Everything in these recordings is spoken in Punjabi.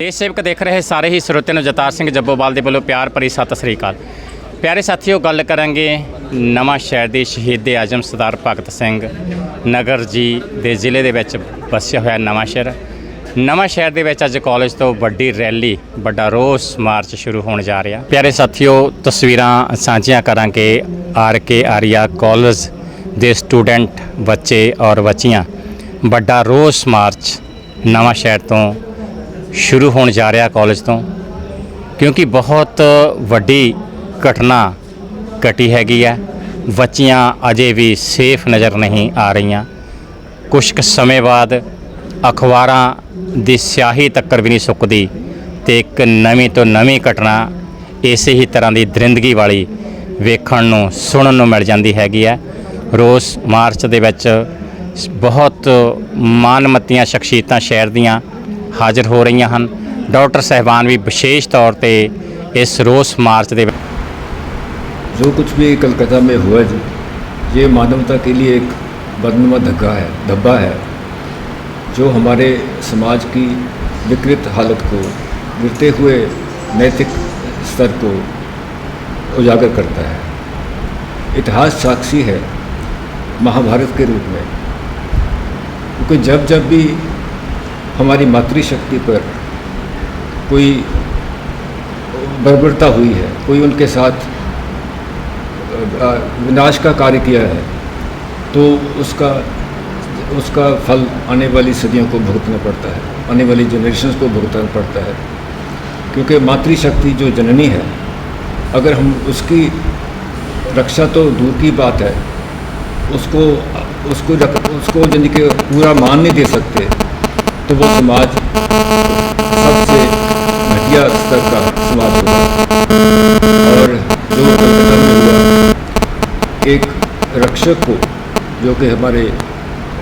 ਦੇਸ਼ ਸੇਵਕ ਦੇਖ ਰਹੇ ਸਾਰੇ ਹੀ ਸਰੋਤਿਆਂ ਨੂੰ ਜਤਾਰ ਸਿੰਘ ਜੱਬੋਵਾਲ ਦੇ ਵੱਲੋਂ ਪਿਆਰ ਭਰੀ ਸਤਿ ਸ੍ਰੀ ਅਕਾਲ। ਪਿਆਰੇ ਸਾਥੀਓ, ਗੱਲ ਕਰਾਂਗੇ ਨਵਾਂ ਸ਼ਹਿਰ ਦੇ ਸ਼ਹੀਦ ਆਜਮ ਸਰਦਾਰ ਭਗਤ ਸਿੰਘ ਨਗਰ ਜੀ ਦੇ ਜ਼ਿਲ੍ਹੇ ਦੇ ਵਿੱਚ ਵਸਿਆ ਹੋਇਆ ਨਵਾਂ ਸ਼ਹਿਰ। ਨਵਾਂ ਸ਼ਹਿਰ ਦੇ ਵਿੱਚ ਅੱਜ ਕਾਲਜ ਤੋਂ ਵੱਡੀ ਰੈਲੀ, ਵੱਡਾ ਰੋਸ ਮਾਰਚ ਸ਼ੁਰੂ ਹੋਣ ਜਾ ਰਿਹਾ। ਪਿਆਰੇ ਸਾਥੀਓ, ਤਸਵੀਰਾਂ ਸਾਂਝੀਆਂ ਕਰਾਂਗੇ ਆਰ ਕੇ ਆਰੀਆ ਕਾਲਜ ਦੇ ਸਟੂਡੈਂਟ ਬੱਚੇ ਔਰ ਬੱਚੀਆਂ। ਵੱਡਾ ਰੋਸ ਮਾਰਚ ਨਵਾਂ ਸ਼ਹਿਰ ਤੋਂ ਸ਼ੁਰੂ ਹੋਣ ਜਾ ਰਿਹਾ ਕਾਲਜ ਤੋਂ, ਕਿਉਂਕਿ ਬਹੁਤ ਵੱਡੀ ਘਟਨਾ ਘਟੀ ਹੈਗੀ ਹੈ। ਬੱਚੀਆਂ ਅਜੇ ਵੀ ਸੇਫ ਨਜ਼ਰ ਨਹੀਂ ਆ ਰਹੀਆਂ। ਕੁਝ ਕੁ ਸਮੇਂ ਬਾਅਦ ਅਖਬਾਰਾਂ ਦੀ ਸਿਆਹੀ ਤੱਕਰ ਵੀ ਨਹੀਂ ਸੁੱਕਦੀ ਤੇ ਇੱਕ ਨਵੀਂ ਤੋਂ ਨਵੀਂ ਘਟਨਾ ਇਸੇ ਹੀ ਤਰ੍ਹਾਂ ਦੀ ਦਰਿੰਦਗੀ ਵਾਲੀ ਵੇਖਣ ਨੂੰ, ਸੁਣਨ ਨੂੰ ਮਿਲ ਜਾਂਦੀ ਹੈਗੀ ਹੈ। ਰੋਸ ਮਾਰਚ ਦੇ ਵਿੱਚ ਸ- ਬਹੁਤ ਮਾਨਮਤੀਆਂ ਸ਼ਖਸੀਅਤਾਂ ਸ਼ਹਿਰ ਦੀਆਂ ਹਾਜ਼ਰ ਹੋ ਰਹੀਆਂ ਹਨ ਡਾਕਟਰ ਸਹਿਬਾਨ ਵੀ ਵਿਸ਼ੇਸ਼ ਤੌਰ ਤੇ ਇਸ ਰੋਸ ਮਾਰਚ ਦੇ ਵਿੱਚ जो कुछ भी कलकत्ता में हुआ जी ये मानवता के लिए एक बदनुमा धक्का है धब्बा है जो हमारे समाज की विकृत हालत को गिरते हुए नैतिक स्तर को उजागर करता है इतिहास साक्षी है महाभारत के रूप में क्योंकि जब जब भी हमारी मातृशक्ति पर कोई बर्बरता हुई है, कोई उनके साथ विनाश का कार्य किया है तो उसका उसका फल आने वाली सदियों को भुगतना पड़ता है, आने वाली जनरेशन्स को भुगतना पड़ता है। क्योंकि मातृशक्ति जो जननी है, अगर हम उसकी रक्षा तो दूर की बात है, उसको उसको उसको कि पूरा मान नहीं दे सकते तो वो समाज सबसे घटिया स्तर का समाज होगा। और जो में हुआ, एक रक्षक को जो कि हमारे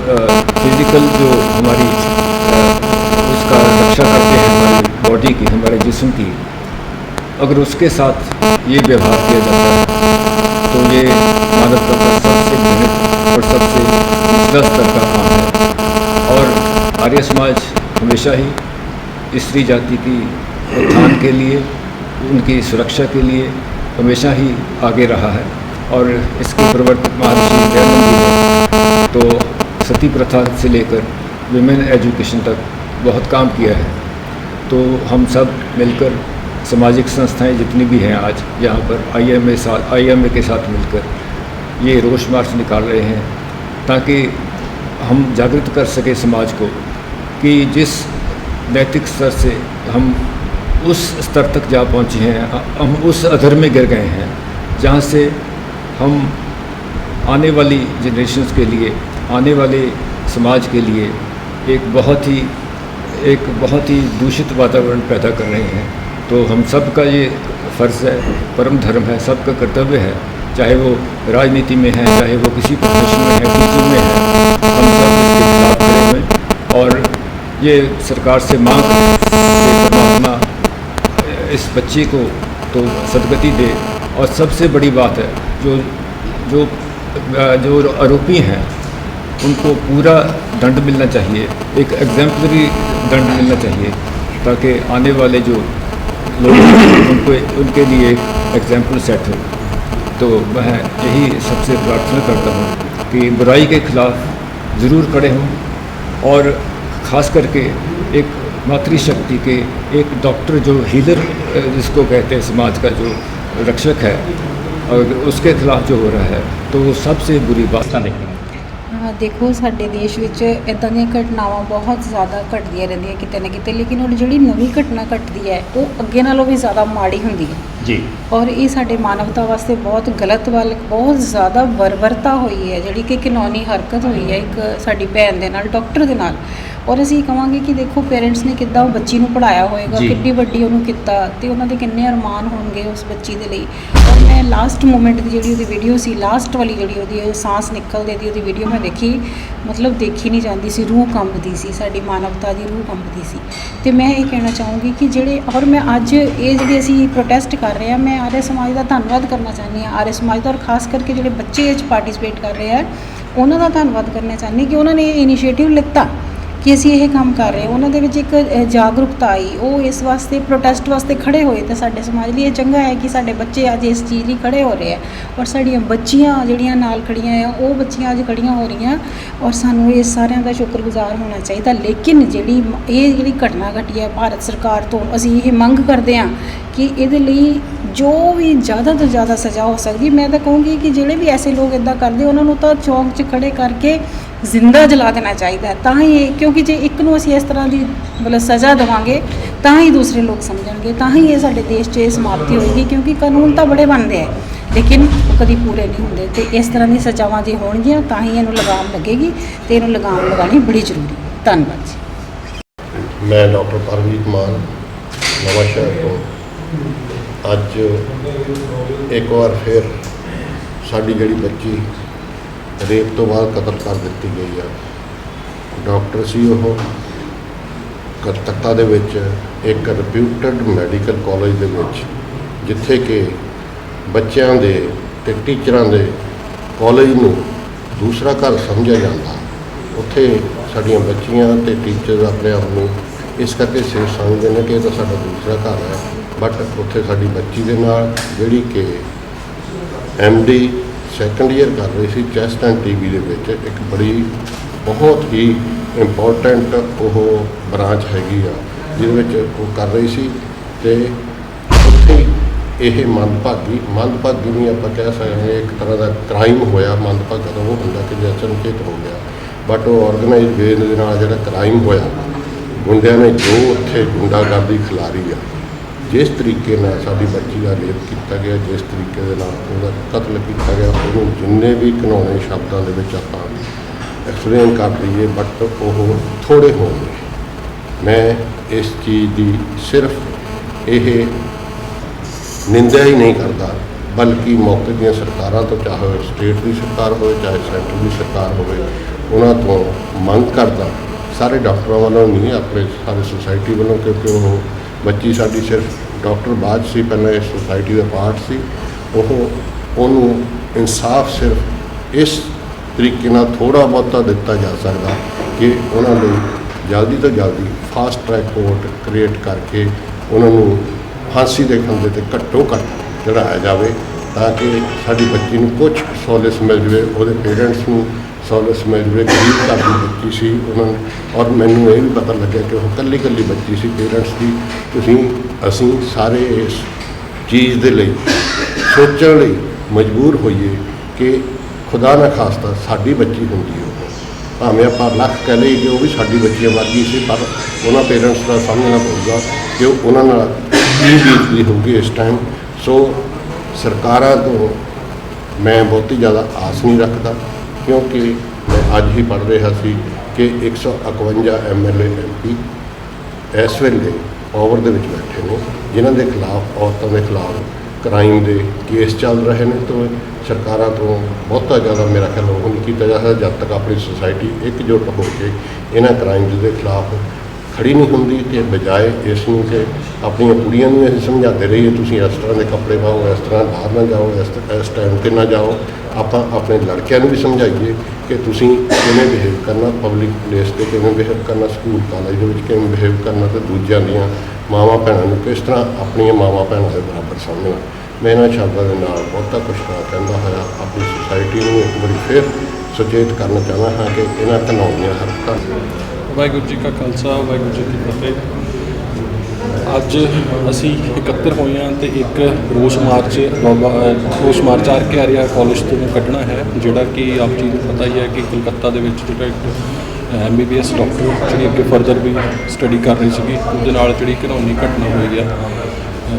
फ़िज़िकल जो हमारी उसका रक्षा करते हैं, हमारी बॉडी की, हमारे जिस्म की, अगर उसके साथ ये व्यवहार किया जाता है तो ये मानवता का सबसे घृणित और सबसे निचला स्तर का काम है। आर्य समाज हमेशा ही स्त्री जाति की उत्थान के लिए, उनकी सुरक्षा के लिए हमेशा ही आगे रहा है। और इसके प्रवर्तक महर्षि दयानंद जी तो सती प्रथा से लेकर विमेन एजुकेशन तक बहुत काम किया है। तो हम सब मिलकर सामाजिक संस्थाएँ जितनी भी हैं आज यहाँ पर आईएमए साथ आई के साथ मिलकर ये रोष मार्च निकाल रहे हैं ताकि हम जागृत कर सके समाज को। कि जिस नैतिक स्तर से हम उस स्तर तक जा पहुँचे हैं, हम उस अधर में गिर गए हैं, जहाँ से हम आने वाली जनरेशन्स के लिए, आने वाले समाज के लिए एक बहुत ही, एक बहुत ही दूषित वातावरण पैदा कर रहे हैं। तो हम सब का ये फ़र्ज़ है, परम धर्म है, सबका कर्तव्य है, चाहे वो राजनीति में है, चाहे वो किसी प्रोफेशन में है टीचिंग में है, हम सब इसके खिलाफ खड़े और ये सरकार से मांग परमात्मा इस बच्चे को तो सदगति दे। और सबसे बड़ी बात है, जो जो जो आरोपी हैं, उनको पूरा दंड मिलना चाहिए। एक एग्जाम्पलरी दंड मिलना चाहिए, ताकि आने वाले जो लोग उनको, उनके लिए एक एग्ज़ाम्पल सेट हो। तो मैं यही सबसे प्रार्थना करता हूँ कि बुराई के खिलाफ ज़रूर खड़े हों, और ख़ास करके एक मातृशक्ति के एक डॉक्टर जो हीलर अ, जिसको कहते हैं समाज का जो रक्षक है और उसके खिलाफ जो हो रहा है तो वो सबसे बुरी बात ਤਾਂ ਦੇਖੀਆਂ ਹਾਂ ਦੇਖੋ ਸਾਡੇ ਦੇਸ਼ ਵਿੱਚ ਇਦਾਂ ਦੀਆਂ ਘਟਨਾਵਾਂ ਬਹੁਤ ਜ਼ਿਆਦਾ ਘਟਦੀਆਂ ਰਹਿੰਦੀਆਂ ਕਿਤੇ ਨਾ ਕਿਤੇ ਲੇਕਿਨ ਉਹ ਜਿਹੜੀ ਨਵੀਂ ਘਟਨਾ ਘਟਦੀ ਹੈ ਉਹ ਅੱਗੇ ਨਾਲੋਂ ਵੀ ਜ਼ਿਆਦਾ ਮਾੜੀ ਹੁੰਦੀ ਹੈ ਜੀ ਔਰ ਇਹ ਸਾਡੇ ਮਾਨਵਤਾ ਵਾਸਤੇ ਬਹੁਤ ਗਲਤ ਵੱਲ ਬਹੁਤ ਜ਼ਿਆਦਾ ਬਰਬਰਤਾ ਹੋਈ ਹੈ ਜਿਹੜੀ ਕਿ ਕਾਨੂੰਨੀ ਹਰਕਤ ਹੋਈ ਹੈ ਇੱਕ ਸਾਡੀ ਭੈਣ ਦੇ ਨਾਲ ਡਾਕਟਰ ਦੇ ਨਾਲ ਔਰ ਅਸੀਂ ਕਹਾਂਗੇ ਕਿ ਦੇਖੋ ਪੇਰੈਂਟਸ ਨੇ ਕਿੱਦਾਂ ਉਹ ਬੱਚੀ ਨੂੰ ਪੜਾਇਆ ਹੋਏਗਾ ਜੀ। ਕਿੰਨੀ ਵੱਡੀ ਉਹਨੂੰ ਕੀਤਾ ਤੇ ਉਹਨਾਂ ਦੇ ਕਿੰਨੇ ਅਰਮਾਨ ਹੋਣਗੇ ਉਸ ਬੱਚੀ ਦੇ ਲਈ। ਔਰ ਮੈਂ ਲਾਸਟ ਮੂਮੈਂਟ ਦੀ ਜਿਹੜੀ ਉਹਦੀ ਵੀਡੀਓ ਸੀ ਲਾਸਟ ਵਾਲੀ ਜਿਹੜੀ ਉਹਦੀ ਸਾਹ ਨਿਕਲਦੇ ਦੀ ਉਹਦੀ ਵੀਡੀਓ ਮੈਂ ਦੇਖੀ ਮਤਲਬ ਦੇਖੀ ਨਹੀਂ ਜਾਂਦੀ ਸੀ ਰੂਹ ਕੰਬਦੀ ਸੀ ਸਾਡੀ ਮਾਨਵਤਾ ਦੀ ਰੂਹ ਕੰਬਦੀ ਸੀ। ਤੇ ਮੈਂ ਇਹ ਕਹਿਣਾ ਚਾਹੂੰਗੀ ਕਿ ਜਿਹੜੇ ਔਰ ਮੈਂ ਅੱਜ ਇਹ ਜਿਹੜੀ ਅਸੀਂ ਪ੍ਰੋਟੈਸਟ ਕਰ ਰਹੇ ਹਾਂ ਮੈਂ ਆਰਯ ਸਮਾਜ ਦਾ ਧੰਨਵਾਦ ਕਰਨਾ ਚਾਹੁੰਦੀ ਹਾਂ। ਆਰਯ ਸਮਾਜ ਦਾ ਔਰ ਖਾਸ ਕਰਕੇ ਜਿਹੜੇ ਬੱਚੇ ਇਹ 'ਚ ਪਾਰਟਿਸਿਪੇਟ ਕਰ ਰਹੇ ਆ ਉਹਨਾਂ ਦਾ ਧੰਨਵਾਦ ਕਰਨਾ ਚਾਹੁੰਦੀ ਕਿ ਉਹਨਾਂ ਨੇ ਇਹ ਇਨੀਸ਼ੀਏਟਿਵ ਲਿੱਤਾ। ਕਿ ਅਸੀਂ ਇਹ ਕੰਮ ਕਰ ਰਹੇ ਉਹਨਾਂ ਦੇ ਵਿੱਚ ਇੱਕ ਜਾਗਰੂਕਤਾ ਆਈ। ਉਹ ਇਸ ਵਾਸਤੇ ਪ੍ਰੋਟੈਸਟ ਵਾਸਤੇ ਖੜੇ ਹੋਏ ਤੇ ਸਾਡੇ ਸਮਾਜ ਲਈ ਇਹ ਚੰਗਾ ਹੈ ਕਿ ਸਾਡੇ ਬੱਚੇ ਅੱਜ ਇਸ ਚੀਜ਼ ਲਈ ਖੜੇ ਹੋ ਰਹੇ ਆ ਔਰ ਸਾਡੀਆਂ ਬੱਚੀਆਂ ਜਿਹੜੀਆਂ ਨਾਲ ਖੜੀਆਂ ਆ ਉਹ ਬੱਚੀਆਂ ਅੱਜ ਖੜੀਆਂ ਹੋ ਰਹੀਆਂ ਔਰ ਸਾਨੂੰ ਇਹ ਸਾਰਿਆਂ ਦਾ ਸ਼ੁਕਰਗੁਜ਼ਾਰ ਹੋਣਾ ਚਾਹੀਦਾ। ਲੇਕਿਨ ਜਿਹੜੀ ਇਹ ਜਿਹੜੀ ਘਟਨਾ ਘਟੀ ਹੈ ਭਾਰਤ ਸਰਕਾਰ ਤੋਂ, ਅਸੀਂ ਇਹ ਮੰਗ ਕਰਦੇ ਹਾਂ ਕਿ ਇਹਦੇ ਲਈ ਜੋ ਵੀ ਜ਼ਿਆਦਾ ਤੋਂ ਜ਼ਿਆਦਾ ਸਜ਼ਾ ਹੋ ਸਕਦੀ। ਮੈਂ ਤਾਂ ਕਹੂੰਗੀ ਕਿ ਜਿਹੜੇ ਵੀ ਐਸੇ ਲੋਕ ਇਦਾਂ ਕਰਦੇ, ਉਹਨਾਂ ਨੂੰ ਤਾਂ ਚੌਂਕ 'ਚ ਖੜੇ ਕਰਕੇ ਜ਼ਿੰਦਾ ਜਲਾ ਦੇਣਾ ਚਾਹੀਦਾ ਹੈ। ਤਾਂ ਹੀ ਇਹ ਕਿਉਂਕਿ ਜੇ ਇੱਕ ਨੂੰ ਅਸੀਂ ਇਸ ਤਰ੍ਹਾਂ ਦੀ ਮਤਲਬ ਸਜ਼ਾ ਦੇਵਾਂਗੇ, ਤਾਂ ਹੀ ਦੂਸਰੇ ਲੋਕ ਸਮਝਣਗੇ, ਤਾਂ ਹੀ ਇਹ ਸਾਡੇ ਦੇਸ਼ 'ਚ ਇਹ ਸਮਾਪਤੀ ਹੋਏਗੀ, ਕਿਉਂਕਿ ਕਾਨੂੰਨ ਤਾਂ ਬੜੇ ਬਣਦੇ ਆ। ਲੇਕਿਨ ਉਹ ਕਦੀ ਪੂਰੇ ਨਹੀਂ ਹੁੰਦੇ ਤੇ ਇਸ ਤਰ੍ਹਾਂ ਦੀਆਂ ਸਜ਼ਾਵਾਂ ਜੇ ਹੋਣਗੀਆਂ, ਤਾਂ ਹੀ ਇਹਨੂੰ ਲਗਾਮ ਲੱਗੇਗੀ ਤੇ ਇਹਨੂੰ ਲਗਾਮ ਲਗਾਉਣੀ ਬੜੀ ਜ਼ਰੂਰੀ ਧੰਨਵਾਦ ਜੀ। ਮੈਂ ਡਾਕਟਰ ਪਰਮਜੀਤ ਕੁਮਾਰ ਨਵਾਂ ਸ਼ਹਿਰ ਤੋਂ। ਅੱਜ ਇੱਕ ਵਾਰ ਫਿਰ ਸਾਡੀ ਜਿਹੜੀ ਬੱਚੀ ਰੇਪ ਤੋਂ ਬਾਅਦ ਕਤਲ ਕਰ ਦਿੱਤੀ ਗਈ ਆ ਡਾਕਟਰ ਸੀ ਉਹ। ਕਲਕੱਤਾ ਦੇ ਵਿੱਚ ਇੱਕ ਰਿਪਿਊਟਡ ਮੈਡੀਕਲ ਕਾਲਜ ਦੇ ਵਿੱਚ, ਜਿੱਥੇ ਕਿ ਬੱਚਿਆਂ ਦੇ ਤੇ ਟੀਚਰਾਂ ਦੇ ਕਾਲਜ ਨੂੰ ਦੂਸਰਾ ਘਰ ਸਮਝਿਆ ਜਾਂਦਾ। ਉੱਥੇ ਸਾਡੀਆਂ ਬੱਚੀਆਂ ਤੇ ਟੀਚਰ ਆਪਣੇ ਆਪ ਨੂੰ ਇਸ ਕਰਕੇ ਸੇਫ ਸਮਝਦੇ ਨੇ ਕਿ ਇਹ ਤਾਂ ਸਾਡਾ ਦੂਸਰਾ ਘਰ ਹੈ। ਬਟ ਉੱਥੇ ਸਾਡੀ ਬੱਚੀ ਦੇ ਨਾਲ, ਜਿਹੜੀ ਕਿ ਡੀ ਸੈਕੰਡ ਈਅਰ ਕਰ ਰਹੀ ਸੀ ਚੈਸਟ ਐਂਡ ਟੀਬੀ ਦੇ ਵਿੱਚ, ਇੱਕ ਬੜੀ, ਬਹੁਤ ਹੀ ਇੰਪੋਰਟੈਂਟ ਉਹ ਬ੍ਰਾਂਚ ਹੈਗੀ ਆ, ਜਿਹਦੇ ਵਿੱਚ ਉਹ ਕਰ ਰਹੀ ਸੀ ਤੇ ਉੱਥੇ ਇਹ ਮੰਦਭਾਗੀ ਮੰਦਭਾਗੀ ਨਹੀਂ ਆਪਾਂ ਕਹਿ ਸਕਦੇ ਇੱਕ ਤਰ੍ਹਾਂ ਦਾ ਕ੍ਰਾਈਮ ਹੋਇਆ, ਮੰਦਭਾਗਾ ਤਾਂ ਉਹ ਹੁੰਦਾ ਕਿ ਜੇ ਅਚਨਚੇਤ ਹੋ ਗਿਆ। ਬਟ ਉਹ ਆਰਗੇਨਾਈਜ਼ ਵੇ ਦੇ ਨਾਲ ਜਿਹੜਾ ਕ੍ਰਾਈਮ ਹੋਇਆ ਗੁੰਡਿਆਂ ਨੇ ਜੋ ਉੱਥੇ ਗੁੰਡਾਗਰਦੀ ਖਿਲਾਰੀ ਆ ਜਿਸ ਤਰੀਕੇ ਨਾਲ ਸਾਡੀ ਬੱਚੀ ਦਾ ਰੇਪ ਕੀਤਾ ਗਿਆ, ਜਿਸ ਤਰੀਕੇ ਦੇ ਨਾਲ ਉਹਦਾ ਕਤਲ ਕੀਤਾ ਗਿਆ, ਉਹਨੂੰ ਜਿੰਨੇ ਵੀ ਘਿਨਾਉਣੇ ਸ਼ਬਦਾਂ ਦੇ ਵਿੱਚ ਆਪਾਂ ਐਕਸਪਲੇਨ ਕਰ ਲਈਏ ਬਟ ਉਹ ਥੋੜੇ ਹੋਣਗੇ ਮੈਂ ਇਸ ਚੀਜ਼ ਦੀ ਸਿਰਫ ਇਹ ਨਿੰਦਿਆ ਹੀ ਨਹੀਂ ਕਰਦਾ, ਬਲਕਿ ਮੌਕੇ ਦੀਆਂ ਸਰਕਾਰਾਂ ਤੋਂ, ਚਾਹੇ ਸਟੇਟ ਦੀ ਸਰਕਾਰ ਹੋਵੇ, ਚਾਹੇ ਸੈਂਟਰ ਦੀ ਸਰਕਾਰ ਹੋਵੇ, ਉਹਨਾਂ ਤੋਂ ਮੰਗ ਕਰਦਾ, ਸਾਰੇ ਡਾਕਟਰਾਂ ਵੱਲੋਂ ਨਹੀਂ, ਆਪਣੇ ਸਾਰੇ ਸੁਸਾਇਟੀ ਵੱਲੋਂ, ਕਿਉਂਕਿ ਉਹ ਬੱਚੀ ਸਾਡੀ ਸਿਰਫ ਡਾਕਟਰ ਬਾਜ ਸੀ, ਪਹਿਲਾਂ ਇਸ ਸੁਸਾਇਟੀ ਦਾ ਪਾਰਟ ਸੀ। ਉਹ ਉਹਨੂੰ ਇਨਸਾਫ ਸਿਰਫ ਇਸ ਤਰੀਕੇ ਨਾਲ ਥੋੜਾ ਬਹੁਤਾ ਦਿੱਤਾ ਜਾ ਸਕਦਾ ਕਿ ਉਹਨਾਂ ਲਈ ਜਲਦੀ ਤੋਂ ਜਲਦੀ ਫਾਸਟ ਟਰੈਕ ਕੋਰਟ ਕ੍ਰੀਏਟ ਕਰਕੇ ਉਹਨਾਂ ਨੂੰ ਫਾਂਸੀ ਦੇ ਖੰਭੇ ਤੇ ਘੱਟੋ ਘੱਟ ਚੜਾਇਆ ਜਾਵੇ ਤਾਂ ਕਿ ਸਾਡੀ ਬੱਚੀ ਨੂੰ ਕੁਝ ਸਹੂਲਤ ਮਿਲ ਜਾਵੇ, ਉਹਦੇ ਪੇਰੈਂਟਸ ਨੂੰ ਸੋਲਿਸ ਮਿਲ ਜਾਵੇ ਗਰੀਬ ਘਰ ਦੀ ਬੱਚੀ ਸੀ, ਉਹਨਾਂ ਨੂੰ ਔਰ ਮੈਨੂੰ ਇਹ ਵੀ ਪਤਾ ਲੱਗਿਆ ਕਿ ਉਹ ਇਕੱਲੀ ਇਕੱਲੀ ਬੱਚੀ ਸੀ ਪੇਰੈਂਟਸ ਦੀ। ਤੁਸੀਂ, ਅਸੀਂ ਸਾਰੇ ਇਸ ਚੀਜ਼ ਦੇ ਲਈ, ਸੋਚਣ ਲਈ ਮਜਬੂਰ ਹੋਈਏ ਕਿ ਖੁਦਾ ਨਾ ਖਾਸਤਾ ਸਾਡੀ ਬੱਚੀ ਹੁੰਦੀ ਉਹ ਭਾਵੇਂ ਆਪਾਂ ਲੱਖ ਕਹਿ ਲਈਏ ਕਿ ਉਹ ਵੀ ਸਾਡੀ ਬੱਚੀ ਵਰਗੀ ਸੀ, ਪਰ ਉਹਨਾਂ ਪੇਰੈਂਟਸ ਦਾ ਸਮਝਣਾ ਪਊਗਾ ਕਿ ਉਹ ਉਹਨਾਂ ਨਾਲ ਕੀ ਬੀਤਦੀ ਹੋਊਗੀ ਇਸ ਟਾਈਮ ਸੋ ਸਰਕਾਰਾਂ ਤੋਂ ਮੈਂ ਬਹੁਤੀ ਜ਼ਿਆਦਾ ਆਸ ਨਹੀਂ ਰੱਖਦਾ। ਕਿਉਂਕਿ ਮੈਂ ਅੱਜ ਹੀ ਪੜ੍ਹ ਰਿਹਾ ਸੀ ਕਿ 151 ਐਮਐਲਏ ਐਮਪੀ ਇਸ ਵੇਲੇ ਪਾਵਰ ਦੇ ਵਿੱਚ ਬੈਠੇ ਨੇ, ਜਿਨ੍ਹਾਂ ਦੇ ਖਿਲਾਫ ਔਰਤਾਂ ਦੇ ਖਿਲਾਫ ਕ੍ਰਾਈਮ ਦੇ ਕੇਸ ਚੱਲ ਰਹੇ ਨੇ ਤੋਂ ਸਰਕਾਰਾਂ ਤੋਂ ਬਹੁਤਾ ਜ਼ਿਆਦਾ ਮੇਰਾ ਖਿਆਲ ਉਹ ਨਹੀਂ ਕੀਤਾ ਜਾ ਸਕਦਾ, ਜਦ ਤੱਕ ਆਪਣੀ ਸੁਸਾਇਟੀ ਇਕਜੁੱਟ ਹੋ ਕੇ ਇਹਨਾਂ ਕ੍ਰਾਈਮਸ ਦੇ ਖਿਲਾਫ ਖੜੀ ਨਹੀਂ ਹੁੰਦੀ ਤੇ ਬਜਾਏ ਇਸ ਨੂੰ ਕਿ ਆਪਣੀਆਂ ਕੁੜੀਆਂ ਨੂੰ ਅਸੀਂ ਸਮਝਾਉਂਦੇ ਰਹੀਏ, ਤੁਸੀਂ ਇਸ ਤਰ੍ਹਾਂ ਦੇ ਕੱਪੜੇ ਪਾਓ, ਇਸ ਤਰ੍ਹਾਂ ਬਾਹਰ ਨਾ ਜਾਓ, ਇਸ ਟਾਈਮ ਤੇ ਨਾ ਜਾਓ। ਆਪਾਂ ਆਪਣੇ ਲੜਕਿਆਂ ਨੂੰ ਵੀ ਸਮਝਾਈਏ ਕਿ ਤੁਸੀਂ ਕਿਵੇਂ ਬਿਹੇਵ ਕਰਨਾ ਪਬਲਿਕ ਪਲੇਸ ਤੇ, ਕਿਵੇਂ ਬਿਹੇਵ ਕਰਨਾ ਸਕੂਲ ਕਾਲਜ ਦੇ ਵਿੱਚ, ਕਿਵੇਂ ਬਿਹੇਵ ਕਰਨਾ ਤੇ ਦੂਜਿਆਂ ਦੀਆਂ ਮਾਵਾਂ ਭੈਣਾਂ ਨੂੰ ਕਿਸ ਤਰ੍ਹਾਂ ਆਪਣੀਆਂ ਮਾਵਾਂ ਭੈਣਾਂ ਦੇ ਬਰਾਬਰ ਸਮਝਣਾ ਮੈਂ ਇਹਨਾਂ ਸ਼ਬਦਾਂ ਦੇ ਨਾਲ ਬਹੁਤਾ ਕੁਝ ਨਾ ਕਹਿੰਦਾ ਹੋਇਆ, ਆਪਣੀ ਸੁਸਾਇਟੀ ਨੂੰ ਇੱਕ ਵਾਰੀ ਫਿਰ ਸੁਚੇਤ ਕਰਨਾ ਚਾਹੁੰਦਾ ਹਾਂ ਕਿ ਇਹਨਾਂ ਘਿਨਾਉਣੀਆਂ ਹਰਕਤਾਂ ਵਾਹਿਗੁਰੂ ਜੀ ਕਾ ਖਾਲਸਾ, ਵਾਹਿਗੁਰੂ ਜੀ ਕੀ ਫਤਿਹ। ਅੱਜ ਅਸੀਂ ਇਕੱਤਰ ਹੋਏ ਹਾਂ ਤੇ ਇੱਕ ਰੋਸ ਮਾਰਚ, ਬਾਬਾ ਰੋਸ march R K Arya college ਤੋਂ ਕੱਢਣਾ ਹੈ, ਜਿਹੜਾ ਕਿ ਆਪ ਜੀ ਨੂੰ ਪਤਾ ਹੀ ਹੈ ਕਿ ਕਲਕੱਤਾ ਦੇ ਵਿੱਚ ਜਿਹੜਾ ਇੱਕ ਐਮਬੀਬੀਐਸ ਡਾਕਟਰ ਜਿਹੜੀ ਅੱਗੇ ਫਰਦਰ ਵੀ ਸਟੱਡੀ ਕਰ ਰਹੀ ਸੀਗੀ, ਉਹਦੇ ਨਾਲ ਜਿਹੜੀ ਘਿਨਾਉਣੀ ਘਟਨਾ ਹੋਈ ਆ।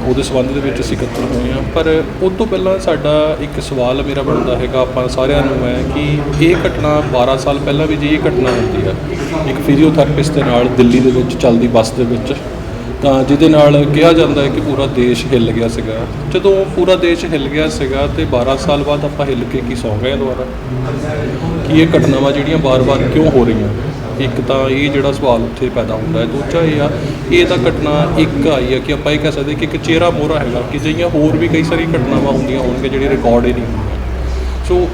ਉਹਦੇ ਸੰਬੰਧ ਦੇ ਵਿੱਚ ਅਸੀਂ ਇਕੱਤਰ ਹੋਏ ਹਾਂ। ਪਰ ਉਹ ਤੋਂ ਪਹਿਲਾਂ ਸਾਡਾ ਇੱਕ ਸਵਾਲ ਮੇਰਾ ਬਣਦਾ ਹੈਗਾ ਆਪਾਂ ਸਾਰਿਆਂ ਨੂੰ ਹੈ ਕਿ ਇਹ ਘਟਨਾ 12 ਸਾਲ ਪਹਿਲਾਂ ਵੀ ਜੇ ਇਹ ਘਟਨਾ ਹੁੰਦੀ ਆ ਇੱਕ ਫਿਜ਼ੀਓਥੈਰੇਪਿਸਟ ਦੇ ਨਾਲ ਦਿੱਲੀ ਦੇ ਵਿੱਚ ਚੱਲਦੀ ਬੱਸ ਦੇ ਵਿੱਚ, ਤਾਂ ਜਿਹਦੇ ਨਾਲ ਕਿਹਾ ਜਾਂਦਾ ਹੈ ਕਿ ਪੂਰਾ ਦੇਸ਼ ਹਿੱਲ ਗਿਆ ਸੀਗਾ। ਜਦੋਂ ਪੂਰਾ ਦੇਸ਼ ਹਿੱਲ ਗਿਆ ਸੀਗਾ ਤੇ 12 ਸਾਲ ਬਾਅਦ ਆਪਾਂ ਹਿੱਲ ਕੇ ਕੀ ਸੌਂ ਗਏ ਦੁਬਾਰਾ? ਕਿ ਇਹ ਘਟਨਾਵਾਂ ਜਿਹੜੀਆਂ ਬਾਰ-ਬਾਰ ਕਿਉਂ ਹੋ ਰਹੀਆਂ? ਇੱਕ ਤਾਂ ਇਹ ਜਿਹੜਾ ਸਵਾਲ ਉੱਥੇ ਪੈਦਾ ਹੁੰਦਾ ਹੈ। ਦੂਜਾ ਇਹ ਆ, ਇਹ ਤਾਂ ਘਟਨਾ ਇੱਕ ਆਈ ਆ ਕਿ ਆਪਾਂ ਇਹ ਕਹਿ ਸਕਦੇ ਕਿ ਇੱਕ ਚਿਹਰਾ ਮੋਹਰਾ ਹੈਗਾ ਕਿ ਜਿਹੀਆਂ ਹੋਰ ਵੀ ਕਈ ਸਾਰੀਆਂ ਘਟਨਾਵਾਂ ਹੁੰਦੀਆਂ ਹੋਣਗੀਆਂ ਜਿਹੜੀਆਂ ਰਿਕਾਰਡ ਹੀ ਨਹੀਂ ਹੁੰਦੀਆਂ। ਸੋ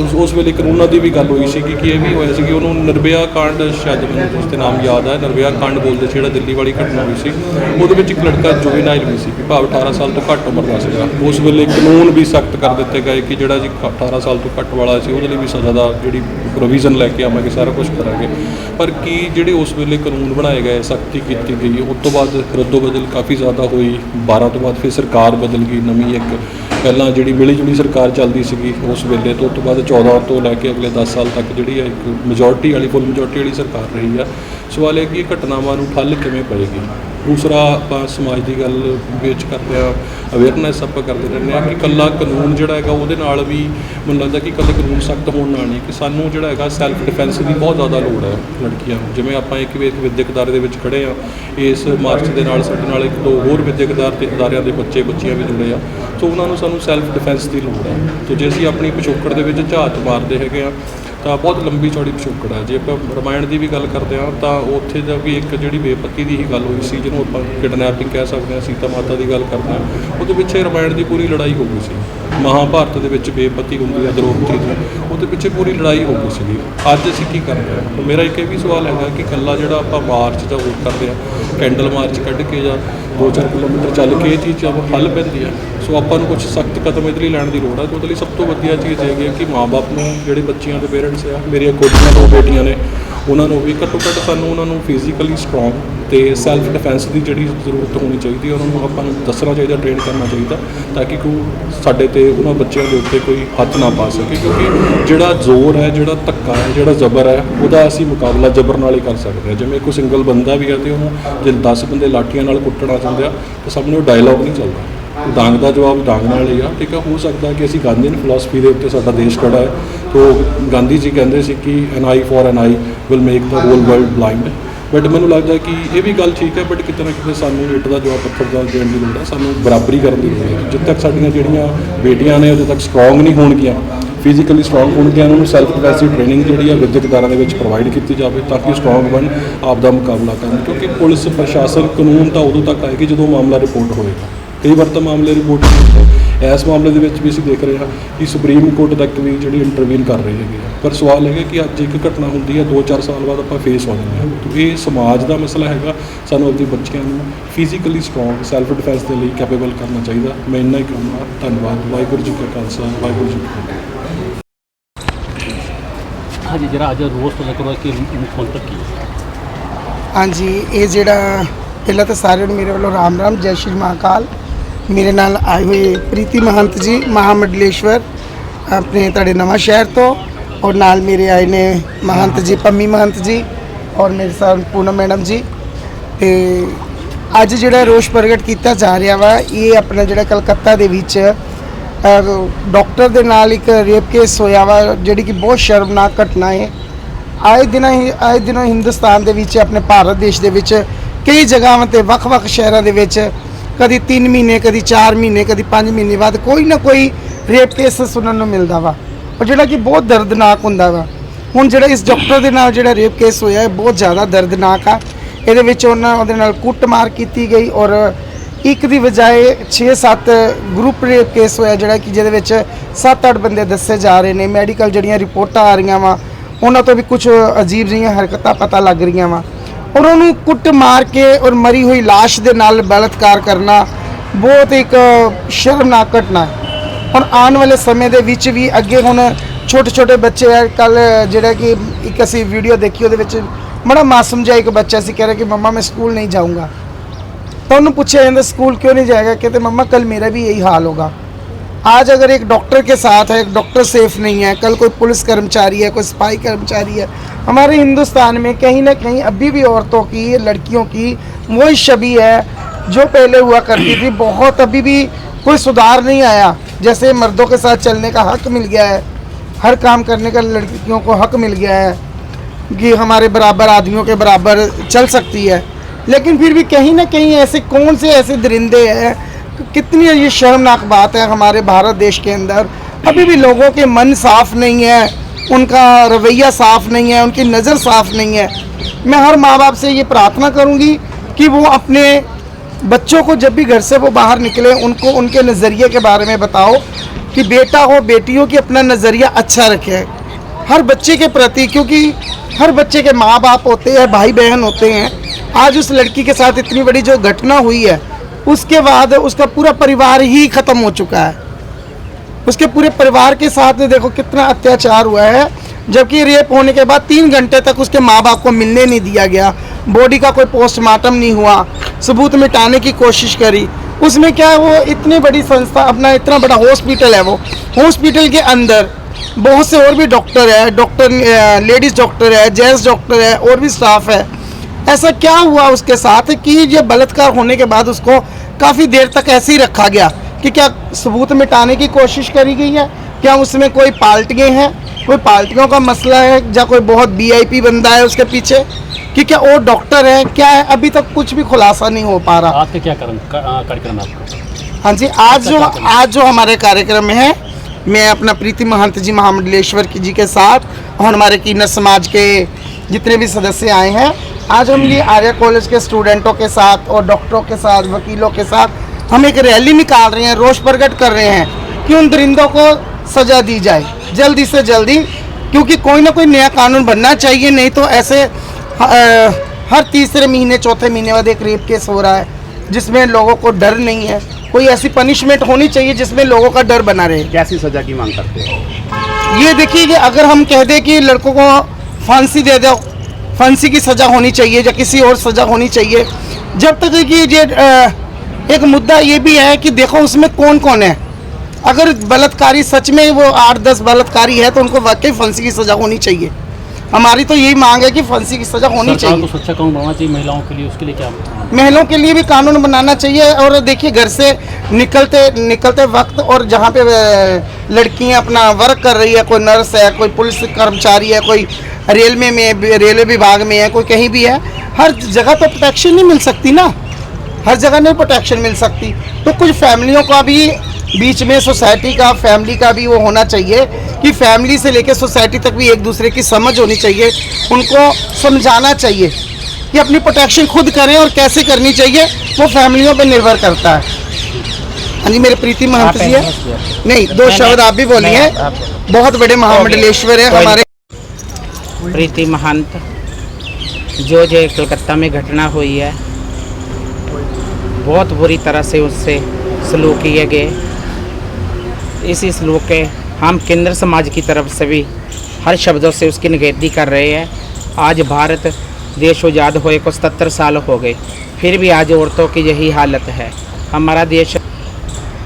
ਉਸ ਉਸ ਵੇਲੇ ਕਾਨੂੰਨਾਂ ਦੀ ਵੀ ਗੱਲ ਹੋਈ ਸੀ ਕਿ ਇਹ ਵੀ ਹੋਇਆ ਸੀ ਕਿ ਉਹਨੂੰ ਨਿਰਭਇਆ ਕਾਂਡ ਸ਼ਾਇਦ ਮੈਨੂੰ ਉਸ ਦੇ ਨਾਮ ਯਾਦ ਆ ਨਿਰਭਇਆ ਕਾਂਡ ਬੋਲਦੇ ਸੀ ਜਿਹੜਾ ਦਿੱਲੀ ਵਾਲੀ ਘਟਨਾ ਹੋਈ ਸੀ। ਉਹਦੇ ਵਿੱਚ ਇੱਕ ਲੜਕਾ ਜੁਵੇਨਾਈਲ ਵੀ ਸੀ ਕਿ ਭਾਵ 18 ਸਾਲ ਤੋਂ ਘੱਟ ਉਮਰ ਦਾ ਸੀਗਾ। ਉਸ ਵੇਲੇ ਕਾਨੂੰਨ ਵੀ ਸਖਤ ਕਰ ਦਿੱਤੇ ਗਏ ਕਿ ਜਿਹੜਾ ਜੀ 18 ਸਾਲ ਤੋਂ ਘੱਟ ਵਾਲਾ ਸੀ, ਉਹਦੇ ਲਈ ਵੀ ਸਜ਼ਾ ਦਾ ਜਿਹੜੀ ਪ੍ਰੋਵੀਜ਼ਨ ਲੈ ਕੇ ਆਵਾਂਗੇ, ਸਾਰਾ ਕੁਝ ਕਰਾਂਗੇ। ਪਰ ਕੀ ਜਿਹੜੇ ਉਸ ਵੇਲੇ ਕਾਨੂੰਨ ਬਣਾਏ ਗਏ, ਸਖਤੀ ਕੀਤੀ ਗਈ ਉਸ ਤੋਂ ਬਾਅਦ ਰੱਦੋ ਬਦਲ ਕਾਫੀ ਜ਼ਿਆਦਾ ਹੋਈ। 12 ਤੋਂ ਬਾਅਦ ਫਿਰ ਸਰਕਾਰ ਬਦਲ ਗਈ, ਨਵੀਂ ਇੱਕ ਪਹਿਲਾਂ ਜਿਹੜੀ ਮਿਲੀ ਜੁਲੀ ਸਰਕਾਰ ਚੱਲਦੀ ਸੀਗੀ ਉਸ ਵੇਲੇ ਤੋਂ ਉਸ ਤੋਂ ਬਾਅਦ 14 ਤੋਂ ਲੈ ਕੇ ਅਗਲੇ 10 ਸਾਲ ਤੱਕ ਜਿਹੜੀ ਹੈ ਇੱਕ ਮੈਜੋਰਟੀ ਵਾਲੀ ਫੁੱਲ ਮੈਜੋਰਟੀ ਵਾਲੀ ਸਰਕਾਰ ਰਹੀ ਆ। ਸਵਾਲ ਇਹ ਕਿ ਇਹ ਘਟਨਾਵਾਂ ਨੂੰ ਠੱਲ ਕਿਵੇਂ ਪਏਗੀ? ਦੂਸਰਾ ਆਪਾਂ ਸਮਾਜ ਦੀ ਗੱਲ ਵਿੱਚ ਕਰਦੇ ਆ ਅਵੇਅਰਨੈਸ ਆਪਾਂ ਕਰਦੇ ਰਹਿੰਦੇ ਆ ਕਿ ਕੱਲਾ ਕਾਨੂੰਨ ਜਿਹੜਾ ਹੈਗਾ ਉਹਦੇ ਨਾਲ ਵੀ ਮੈਨੂੰ ਲੱਗਦਾ ਕਿ ਕੱਲੇ ਕਾਨੂੰਨ ਸਖਤ ਹੋਣ ਨਾਲ ਨਹੀਂ, ਕਿ ਸਾਨੂੰ ਜਿਹੜਾ ਹੈਗਾ ਸੈਲਫ ਡਿਫੈਂਸ ਦੀ ਬਹੁਤ ਜ਼ਿਆਦਾ ਲੋੜ ਹੈ ਲੜਕੀਆਂ ਨੂੰ। ਜਿਵੇਂ ਆਪਾਂ ਇੱਕ ਵੀ ਇੱਕ ਵਿਦਿਅਕ ਅਦਾਰੇ ਦੇ ਵਿੱਚ ਖੜੇ ਆ, ਇਸ ਮਾਰਚ ਦੇ ਨਾਲ ਸਾਡੇ ਨਾਲ ਇੱਕ ਦੋ ਹੋਰ ਵਿਦਿਅਕ ਅਦਾਰੇ ਤੇ ਅਦਾਰਿਆਂ ਦੇ ਬੱਚੇ, ਬੱਚੀਆਂ ਵੀ ਜੁੜੇ ਆ। ਸੋ ਉਹਨਾਂ ਨੂੰ ਸਾਨੂੰ ਸੈਲਫ ਡਿਫੈਂਸ ਦੀ ਲੋੜ ਹੈ। ਸੋ ਜੇ ਅਸੀਂ ਆਪਣੀ ਪਿਛੋਕੜ ਦੇ ਵਿੱਚ ਝਾਤ ਮਾਰਦੇ ਹੈਗੇ ਆ ਤਾਂ ਬਹੁਤ ਲੰਬੀ ਚੌੜੀ ਪਿਛੋਕੜ ਹੈ ਜੇ ਆਪਾਂ ਰਮਾਇਣ ਦੀ ਵੀ ਗੱਲ ਕਰਦੇ ਹਾਂ, ਤਾਂ ਉੱਥੇ ਦਾ ਵੀ ਇੱਕ ਜਿਹੜੀ ਬੇਪਤੀ ਦੀ ਹੀ ਗੱਲ ਹੋਈ ਸੀ, ਜਿਹਨੂੰ ਆਪਾਂ ਕਿਡਨੈਪਿੰਗ ਕਹਿ ਸਕਦੇ ਹਾਂ, ਸੀਤਾ ਮਾਤਾ ਦੀ ਗੱਲ ਕਰਦੇ ਹਾਂ, ਉਹਦੇ ਪਿੱਛੇ ਰਮਾਇਣ ਦੀ ਪੂਰੀ ਲੜਾਈ ਹੋ ਗਈ ਸੀ। ਮਹਾਭਾਰਤ ਦੇ ਵਿੱਚ ਬੇਪਤੀ ਹੁੰਦੀ ਹੈ ਦ੍ਰੋਪਦੀ ਦੀ, ਉਹਦੇ ਪਿੱਛੇ ਪੂਰੀ ਲੜਾਈ ਹੋ ਗਈ ਸੀ ਅੱਜ ਅਸੀਂ ਕੀ ਕਰ ਰਹੇ ਹਾਂ? ਮੇਰਾ ਇੱਕ ਇਹ ਵੀ ਸਵਾਲ ਹੈਗਾ ਕਿ ਕੱਲਾ ਜਿਹੜਾ ਆਪਾਂ ਮਾਰਚ ਦਾ ਵੋਟ ਕਰਦੇ ਆ ਕੈਂਡਲ ਮਾਰਚ ਕੱਢ ਕੇ ਜਾਂ 2-4 ਕਿਲੋਮੀਟਰ ਚੱਲ ਕੇ ਇਹ ਚੀਜ਼ ਜਦ ਹੱਲ ਪੈਂਦੀ ਹੈ ਸੋ ਆਪਾਂ ਨੂੰ ਕੁਝ ਸਖਤ ਕਦਮ ਇਹਦੇ ਲਈ ਲੈਣ ਦੀ ਲੋੜ ਹੈ ਤੇ ਉਹਦੇ ਲਈ ਸਭ ਤੋਂ ਵਧੀਆ ਚੀਜ਼ ਇਹ ਹੈ ਕਿ ਮਾਪੇ ਨੂੰ, ਜਿਹੜੇ ਬੱਚਿਆਂ ਦੇ ਪੇਰੈਂਟਸ ਆ, ਮੇਰੀਆਂ ਕੋਟੀਆਂ ਦੋ ਬੇਟੀਆਂ ਨੇ, ਉਹਨਾਂ ਨੂੰ ਵੀ ਘੱਟੋ ਘੱਟ ਸਾਨੂੰ ਉਹਨਾਂ ਨੂੰ ਫਿਜ਼ੀਕਲੀ ਸਟਰੋਂਗ ਤੇ ਸੈਲਫ ਡਿਫੈਂਸ ਦੀ ਜਿਹੜੀ ਜ਼ਰੂਰਤ ਹੋਣੀ ਚਾਹੀਦੀ ਹੈ ਉਹਨਾਂ ਨੂੰ ਆਪਾਂ ਨੂੰ ਦੱਸਣਾ ਚਾਹੀਦਾ ਟ੍ਰੇਨ ਕਰਨਾ ਚਾਹੀਦਾ, ਤਾਂ ਕਿ ਕੋਈ ਸਾਡੇ ਤੇ ਉਹਨਾਂ ਬੱਚਿਆਂ ਦੇ ਉੱਤੇ ਕੋਈ ਹੱਥ ਨਾ ਪਾ ਸਕੇ, ਕਿਉਂਕਿ ਜਿਹੜਾ ਜ਼ੋਰ ਹੈ, ਜਿਹੜਾ ਧੱਕਾ ਹੈ, ਜਿਹੜਾ ਜ਼ਬਰ ਹੈ, ਉਹਦਾ ਅਸੀਂ ਮੁਕਾਬਲਾ ਜ਼ਬਰ ਨਾਲ ਹੀ ਕਰ ਸਕਦੇ ਹਾਂ। ਜਿਵੇਂ ਕੋਈ ਸਿੰਗਲ ਬੰਦਾ ਵੀ ਹੈ ਤੇ ਉਹਨੂੰ ਜੇ 10 ਬੰਦੇ ਲਾਠੀਆਂ ਨਾਲ ਕੁੱਟਣਾ ਚਾਹੁੰਦੇ ਆ, ਤਾਂ ਸਭ ਨੂੰ ਡਾਇਲੌਗ ਨਹੀਂ ਚੱਲਦਾ। ਡਾਂਗ ਦਾ ਜਵਾਬ ਡਾਂਗ ਨਾਲ ਹੀ ਆ। ਠੀਕ ਆ, ਹੋ ਸਕਦਾ ਕਿ ਅਸੀਂ ਗਾਂਧੀਨ ਫਿਲਾਸਫੀ ਦੇ ਉੱਤੇ ਸਾਡਾ ਦੇਸ਼ ਖੜਾ ਹੈ। ਤੋਂ ਗਾਂਧੀ ਜੀ ਕਹਿੰਦੇ ਸੀ ਕਿ an eye for an eye will make the whole world blind but ਮੈਨੂੰ ਲੱਗਦਾ ਕਿ ਇਹ ਵੀ ਗੱਲ ਠੀਕ ਹੈ ਬਟ ਕਿਤੇ ਨਾ ਕਿਤੇ ਸਾਨੂੰ ਇੱਟ ਦਾ ਜਵਾਬ ਪੱਥਰ ਦਾ ਦੇਣ ਦੀ ਲੋੜ ਹੈ ਸਾਨੂੰ ਬਰਾਬਰੀ ਕਰਨ ਦੀ ਲੋੜ ਹੈ ਜਿੱਦ ਤੱਕ ਸਾਡੀਆਂ ਜਿਹੜੀਆਂ ਬੇਟੀਆਂ ਨੇ ਉਦੋਂ ਤੱਕ ਸਟਰੋਂਗ ਨਹੀਂ ਹੋਣਗੀਆਂ। ਫਿਜ਼ੀਕਲੀ ਸਟਰੋਂਗ ਹੋਣਗੀਆਂ ਉਹਨਾਂ ਨੂੰ ਸੈਲਫ ਡਿਫੈਂਸ ਟ੍ਰੇਨਿੰਗ ਜਿਹੜੀ ਆ ਵਿਦਿਅਕ ਦੇ ਵਿੱਚ ਪ੍ਰੋਵਾਈਡ ਕੀਤੀ ਜਾਵੇ ਤਾਂ ਕਿ ਸਟਰੋਂਗ ਬਣ ਆਪ ਦਾ ਮੁਕਾਬਲਾ ਕਰਨ। ਕਿਉਂਕਿ ਪੁਲਿਸ, ਪ੍ਰਸ਼ਾਸਨ, ਕਾਨੂੰਨ ਤਾਂ ਉਦੋਂ ਤੱਕ ਆਏਗੀ ਜਦੋਂ ਮਾਮਲਾ ਰਿਪੋਰਟ ਹੋਏਗਾ। ਕਈ ਵਾਰ ਤਾਂ ਮਾਮਲੇ ਰਿਪੋਰਟ ਨਹੀਂ ਹੁੰਦੇ ਇਸ ਮਾਮਲੇ ਦੇ ਵਿੱਚ ਵੀ ਅਸੀਂ ਦੇਖ ਰਹੇ ਹਾਂ ਕਿ ਸੁਪਰੀਮ ਕੋਰਟ ਤੱਕ ਵੀ ਜਿਹੜੀ ਇੰਟਰਵੀਨ ਕਰ ਰਹੀ ਹੈਗੀ ਆ। ਪਰ ਸਵਾਲ ਹੈਗਾ ਕਿ ਅੱਜ ਇੱਕ ਘਟਨਾ ਹੁੰਦੀ ਹੈ 2-4 ਸਾਲ ਬਾਅਦ ਆਪਾਂ ਫੇਸ ਹੋ ਜਾਂਦੇ ਹਾਂ। ਤਾਂ ਇਹ ਸਮਾਜ ਦਾ ਮਸਲਾ ਹੈਗਾ। ਸਾਨੂੰ ਆਪਣੀ ਬੱਚਿਆਂ ਨੂੰ ਫਿਜ਼ੀਕਲੀ ਸਟਰੋਂਗ ਸੈਲਫ ਡਿਫੈਂਸ ਦੇ ਲਈ ਕੈਪੇਬਲ ਕਰਨਾ ਚਾਹੀਦਾ। ਮੈਂ ਇੰਨਾ ਹੀ ਕਹੂੰਗਾ। ਧੰਨਵਾਦ। ਵਾਹਿਗੁਰੂ ਜੀ ਕਾ ਖਾਲਸਾ। ਵਾਹਿਗੁਰੂ ਜੀ ਕੀ ਫਤਿਹ। ਹਾਂਜੀ ਜਿਹੜਾ ਅੱਜ ਰੋਜ਼ ਤੋਂ ਹੋਇਆ ਕਿ ਮੁੱਖ ਮੰਤਰੀ ਕੀ ਹੈ? ਹਾਂਜੀ ਇਹ ਜਿਹੜਾ ਪਹਿਲਾਂ ਤਾਂ ਸਾਰਿਆਂ ਨੂੰ ਮੇਰੇ ਵੱਲੋਂ ਰਾਮ ਰਾਮ ਜੈ ਸ਼੍ਰੀ ਮਹਾਕਾਲ। ਮੇਰੇ ਨਾਲ ਆਏ ਹੋਏ ਪ੍ਰੀਤੀ ਮਹੰਤ ਜੀ ਮਹਾਮੰਡਲੇਸ਼ਵਰ ਆਪਣੇ ਤੁਹਾਡੇ ਨਵਾਂ ਸ਼ਹਿਰ ਤੋਂ ਔਰ ਨਾਲ ਮੇਰੇ ਆਏ ਨੇ ਮਹੰਤ ਜੀ ਪੰਮੀ ਮਹੰਤ ਜੀ ਔਰ ਮੇਰੇ ਸਾਥ ਪੂਨਮ ਮੈਡਮ ਜੀ। ਤੇ ਅੱਜ ਜਿਹੜਾ ਰੋਸ਼ ਪ੍ਰਗਟ ਕੀਤਾ ਜਾ ਰਿਹਾ ਵਾ ਇਹ ਆਪਣਾ ਜਿਹੜਾ ਕਲਕੱਤਾ ਦੇ ਵਿੱਚ ਅਹ, ਡਾਕਟਰ ਦੇ ਨਾਲ ਇੱਕ ਰੇਪ ਕੇਸ ਹੋਇਆ ਵਾ ਜਿਹੜੀ ਕਿ ਬਹੁਤ ਸ਼ਰਮਨਾਕ ਘਟਨਾ ਹੈ। ਆਏ ਦਿਨਾਂ ਹੀ ਆਏ ਦਿਨ ਹਿੰਦੁਸਤਾਨ ਦੇ ਵਿੱਚ ਆਪਣੇ ਭਾਰਤ ਦੇਸ਼ ਦੇ ਵਿੱਚ ਕਈ ਜਗ੍ਹਾਵਾਂ ਤੇ ਵੱਖ-ਵੱਖ ਸ਼ਹਿਰਾਂ ਦੇ ਵਿੱਚ ਕਦੀ 3 ਮਹੀਨੇ, ਕਦੀ 4 ਮਹੀਨੇ, ਕਦੀ 5 ਮਹੀਨੇ ਬਾਅਦ ਕੋਈ ਨਾ ਕੋਈ ਰੇਪ ਕੇਸ ਸੁਣਨ ਨੂੰ ਮਿਲਦਾ ਵਾ। ਔਰ ਜਿਹੜਾ ਕਿ ਬਹੁਤ ਦਰਦਨਾਕ ਹੁੰਦਾ ਵਾ। ਹੁਣ ਜਿਹੜਾ ਇਸ ਡਾਕਟਰ ਦੇ ਨਾਲ ਜਿਹੜਾ ਰੇਪ ਕੇਸ ਹੋਇਆ ਹੈ ਬਹੁਤ ਜ਼ਿਆਦਾ ਦਰਦਨਾਕ ਆ। ਇਹਦੇ ਵਿੱਚ ਉਹਨਾਂ, ਉਹਦੇ ਨਾਲ ਕੁੱਟਮਾਰ ਕੀਤੀ ਗਈ ਔਰ ਇੱਕ ਦੀ ਬਜਾਏ 6-7 ਗਰੁੱਪ ਰੇਪ ਕੇਸ ਹੋਇਆ, ਜਿਹੜਾ ਕਿ ਜਿਹਦੇ ਵਿੱਚ 7-8 ਬੰਦੇ ਦੱਸੇ ਜਾ ਰਹੇ ਨੇ। ਮੈਡੀਕਲ ਜਿਹੜੀਆਂ ਰਿਪੋਰਟਾਂ ਆ ਰਹੀਆਂ ਵਾ, ਉਹਨਾਂ ਤੋਂ ਵੀ ਕੁਝ ਅਜੀਬ ਜਿਹੀਆਂ ਹਰਕਤਾਂ ਪਤਾ ਲੱਗ ਰਹੀਆਂ ਵਾ। ਔਰ ਉਹਨੂੰ ਕੁੱਟ ਮਾਰ ਕੇ ਔਰ ਮਰੀ ਹੋਈ লাশ ਦੇ ਨਾਲ ਬਲਤਕਾਰ ਕਰਨਾ ਬਹੁਤ ਇੱਕ ਸ਼ਰਮਨਾਕ ਘਟਨਾ ਹੈ। ਔਰ ਆਉਣ ਵਾਲੇ ਸਮੇਂ ਦੇ ਵਿੱਚ ਵੀ ਅੱਗੇ ਹੁਣ ਛੋਟੇ ਛੋਟੇ ਬੱਚੇ ਆ ਕੱਲ ਜਿਹੜਾ ਕਿ ਇੱਕ ਅਸੀਂ ਵੀਡੀਓ ਦੇਖੀ, ਉਹਦੇ ਵਿੱਚ ਬੜਾ ਮਾਸੂਮ ਸਮਝਾਇਆ ਇੱਕ ਬੱਚਾ ਸੀ, ਕਹਿ ਰਿਹਾ ਕਿ, ਮੰਮਾ, ਮੈਂ ਸਕੂਲ ਨਹੀਂ ਜਾਊਂਗਾ। ਤਾਂ ਉਹਨੂੰ ਪੁੱਛਿਆ ਜਾਂਦਾ, ਸਕੂਲ ਕਿਉਂ ਨਹੀਂ ਜਾਏਗਾ? ਕਹਿੰਦੇ, ਮੰਮਾ ਕੱਲ ਮੇਰਾ ਵੀ ਇਹੀ ਹਾਲ ਹੋਗਾ। आज अगर एक डॉक्टर के साथ है, एक डॉक्टर सेफ़ नहीं है, कल कोई पुलिस कर्मचारी है, कोई सिपाही कर्मचारी है, हमारे हिंदुस्तान में कहीं ना कहीं अभी भी औरतों की, लड़कियों की वही छवि है, जो पहले हुआ करती थी, बहुत अभी भी कोई सुधार नहीं आया। जैसे मर्दों के साथ चलने का हक मिल गया है, हर काम करने का लड़कियों को हक मिल गया है, कि हमारे बराबर आदमियों के बराबर चल सकती है। लेकिन फिर भी कहीं ना कहीं ऐसे कौन से ऐसे दरिंदे हैं कितनी ये शर्मनाक बात है हमारे भारत देश के अंदर। अभी भी लोगों के मन साफ़ नहीं है, उनका रवैया साफ़ नहीं है, उनकी नज़र साफ़ नहीं है। मैं हर माँ बाप से ये प्रार्थना करूँगी कि वो अपने बच्चों को जब भी घर से वो बाहर निकले, उनको उनके नज़रिए के बारे में बताओ कि बेटा हो, बेटियों की अपना नज़रिया अच्छा रखे। हर बच्चे के प्रति, क्योंकि हर बच्चे के माँ बाप होते हैं भाई बहन होते हैं। आज उस लड़की के साथ इतनी बड़ी जो घटना हुई है उसके बाद उसका पूरा परिवार ही ख़त्म हो चुका है। उसके पूरे परिवार के साथ देखो कितना अत्याचार हुआ है। जबकि रेप होने के बाद तीन घंटे तक उसके माँ बाप को मिलने नहीं दिया गया। बॉडी का कोई पोस्टमार्टम नहीं हुआ। सबूत मिटाने की कोशिश करी। उसमें क्या है, वो इतनी बड़ी संस्था, अपना इतना बड़ा हॉस्पिटल है वो। हॉस्पिटल के अंदर बहुत से और भी डॉक्टर है। डॉक्टर लेडीज़ डॉक्टर है जेंट्स डॉक्टर है, और भी स्टाफ है। ऐसा क्या हुआ उसके साथ? कि ये बलात्कार होने के बाद उसको काफ़ी देर तक ऐसे ही रखा गया कि क्या सबूत मिटाने की कोशिश करी गई है? क्या उसमें कोई पार्टियाँ हैं? कोई पार्टियों का मसला है? या कोई बहुत वीआईपी बंदा है उसके पीछे? कि क्या वो डॉक्टर है? क्या है? अभी तक कुछ भी खुलासा नहीं हो पा रहा। आज का क्या कार्यक्रम है आपका? हाँ जी आज जो आज जो हमारे कार्यक्रम है मैं अपना प्रीति महंत जी महामंडलेश्वर की जी के साथ और हमारे किन्नर समाज के जितने भी सदस्य आए हैं आज हम ये आर्या कॉलेज के स्टूडेंटों के साथ और डॉक्टरों के साथ वकीलों के साथ हम एक रैली निकाल रहे हैं रोष प्रकट कर रहे हैं कि उन दरिंदों को सजा दी जाए जल्दी से जल्दी क्योंकि कोई ना कोई नया कानून बनना चाहिए नहीं तो ऐसे हर तीसरे महीने चौथे महीने बाद एक रेप केस हो रहा है जिसमें लोगों को डर नहीं है। कोई ऐसी पनिशमेंट होनी चाहिए जिसमें लोगों का डर बना रहे। कैसी सजा की मांग करते हैं? ये देखिए कि अगर हम कह दें कि लड़कों को फांसी दे दो फांसी की सज़ा होनी चाहिए या किसी और सज़ा होनी चाहिए। जब तक कि ये एक मुद्दा ये भी है कि देखो उसमें कौन कौन है। अगर बलात्कारी सच में वो आठ दस बलात्कारी है तो उनको वाकई फांसी की सज़ा होनी चाहिए। हमारी तो यही मांग है कि फांसी की सज़ा होनी चाहिए को सच्चा कानून बनाना चाहिए महिलाओं के लिए उसके लिए क्या महिलाओं के लिए भी कानून बनाना चाहिए और देखिए घर से निकलते निकलते वक्त और जहाँ पे लड़कियाँ अपना वर्क कर रही है कोई नर्स है कोई पुलिस कर्मचारी है कोई रेलवे में रेलवे विभाग में है कोई कहीं भी है हर जगह तो प्रोटेक्शन नहीं मिल सकती ना। हर जगह नहीं प्रोटेक्शन मिल सकती। तो कुछ फैमिलियों का भी बीच में सोसाइटी का फैमिली का भी वो होना चाहिए कि फैमिली से लेकर सोसाइटी तक भी एक दूसरे की समझ होनी चाहिए उनको समझाना चाहिए कि अपनी प्रोटेक्शन खुद करें और कैसे करनी चाहिए वो फैमिलियों पर निर्भर करता है। हाँ जी मेरे प्रीति महंत जी है। नहीं दो शब्द आप भी बोलिए। बहुत बड़े महामंडलेश्वर है हमारे। प्रीति महंत, जो जो कलकत्ता में घटना हुई है, बहुत बुरी तरह से उससे सलूक किए गए। इसी सलूक के हम केंद्र समाज की तरफ़ से भी हर शब्दों से उसकी निगेदी कर रहे हैं। आज भारत देश आज़ाद हुए को सत्तर साल हो गए, फिर भी आज औरतों की यही हालत है। हमारा देश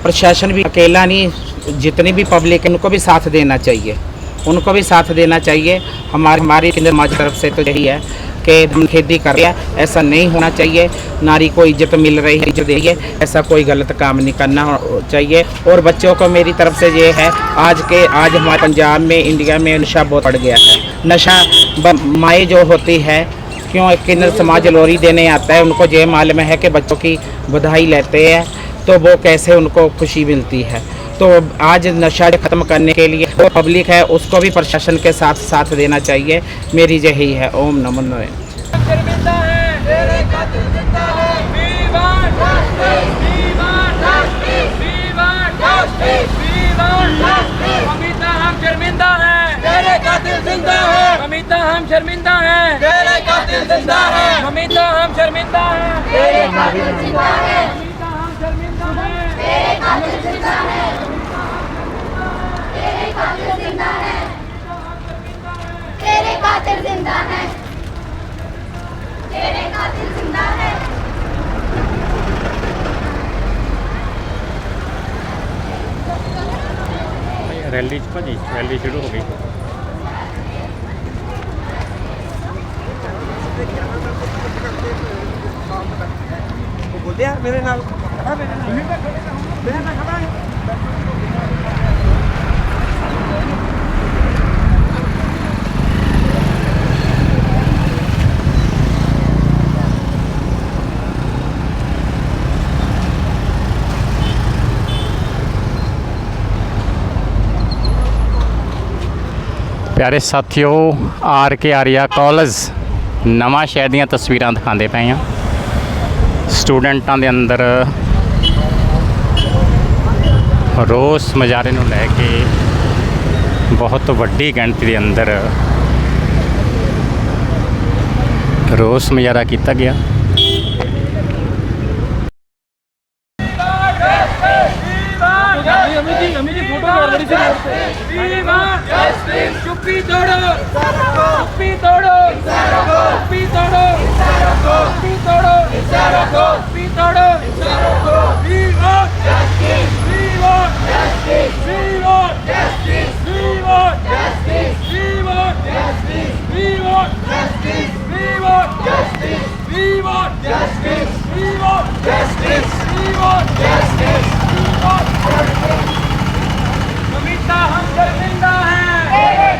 प्रशासन भी अकेला नहीं, जितनी भी पब्लिक है, उनको भी साथ देना चाहिए। उनको भी साथ देना चाहिए। हमारे हमारी समाज तरफ़ से तो यही है कि हम खेती कर रहे हैं। ऐसा नहीं होना चाहिए। नारी को इज़्ज़त मिल रही है, इज़्ज़त देगी ऐसा कोई गलत काम नहीं करना चाहिए। और बच्चों को मेरी तरफ़ से ये है, आज के आज हमारे पंजाब में, इंडिया में नशा बहुत बढ़ गया है। नशा माए जो होती है, क्यों केंद्र समाज लोरी देने आता है? उनको ये मालूम है कि बच्चों की बधाई लेते हैं तो वो कैसे उनको खुशी मिलती है? तो आज नशा ख़त्म करने के लिए जो पब्लिक है, उसको भी प्रशासन के साथ साथ देना चाहिए। मेरी यही है। ओम नमो अमिता शर्मिंदा तेरे ज़िंदा है हम शर्मिंदा तेरे ज़िंदा है ज़िंदा है। ਖਾਤਰ ਜ਼ਿੰਦਾ ਹੈ। ਤੇਰੇ ਖਾਤਰ ਜ਼ਿੰਦਾ ਹੈ। ਤੇਰੇ ਖਾਤਰ ਜ਼ਿੰਦਾ ਹੈ। ਰੈਲੀ ਚ ਭਾਜੀ ਰੈਲੀ ਸ਼ੁਰੂ ਹੋ ਗਈ। ਉਹ ਬੋਲਿਆ ਮੇਰੇ ਨਾਲ? ਆ ਮੇਰੇ ਨਾਲ। ਮੈਂ ਤਾਂ ਖੜਾ ਹਾਂ। ਪਿਆਰੇ ਸਾਥੀਓ, ਆਰ ਕੇ ਆਰੀਆ ਕਾਲਜ ਨਵਾਂ ਸ਼ਹਿਰ ਦੀਆਂ ਤਸਵੀਰਾਂ ਦਿਖਾਉਂਦੇ ਪਏ ਹਾਂ। ਸਟੂਡੈਂਟਾਂ ਦੇ ਅੰਦਰ ਰੋਸ ਮੁਜ਼ਾਹਰੇ ਨੂੰ ਲੈ ਕੇ ਬਹੁਤ ਵੱਡੀ ਗਿਣਤੀ ਦੇ ਅੰਦਰ ਰੋਸ ਮੁਜ਼ਾਹਰਾ ਕੀਤਾ ਗਿਆ। తోడు ఉప్పి తోడు ఉప్పి తోడు ఉప్పి తోడు ఉప్పి తోడు Justice! We want justice! We want justice! We want justice! Mamita, hum